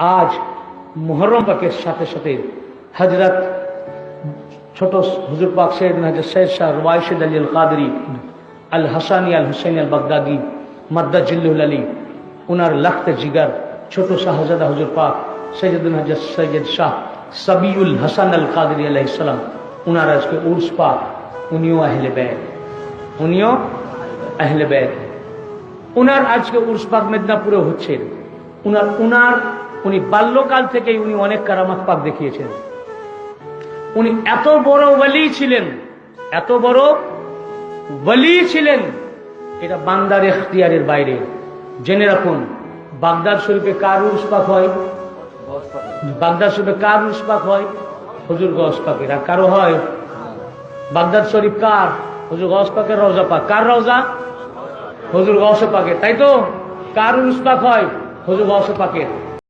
আজ মোহরম পাকের সাথে সাথে হজরত ছোট হুজুর পাক সৈয়দ হাজর সৈয়দ শাহ রওয়াইশদ আলী আল কাদরি আল হাসানি আল হুসैन আল বাগদাদি মদ্দাজিল্লুল আলী ওনার লাখতে জিগার ছোট শাহজাদা হুজুর পাক সৈয়দুল হাজর সৈয়দ শাহ সাবিউল হাসান আল কাদরি আলাইসালাম ওনার আজকে উর্স পাক, উনিও আহলে ব্যয় উনিও আহলে ব্যয় উনার আজকে উর্স পাক মেদিনীপুরে হচ্ছে, উনার উনার উনি বাল্যকাল থেকেই উনি অনেক কারামাত পাক দেখিয়েছেন। উনি এত বড় ওয়ালি ছিলেন, এত বড় ওয়ালি ছিলেন, এটা বান্দার এখতিয়ারের বাইরে। জেনে রাখুন, বাগদাদ শরীফে কার উর্স পাক হয়? বাগদাদ শরীফে কার উর্স পাক হয়? হুজুর গস পাকের। আর কারও হয়? বাগদাদ শরীফ কার? হুজুর গস পাকের রওজা পাক। কার রওজা? হুজুর গস পাকের। তাই তো? কার উর্স পাক হয়? হুজুর গস পাকের।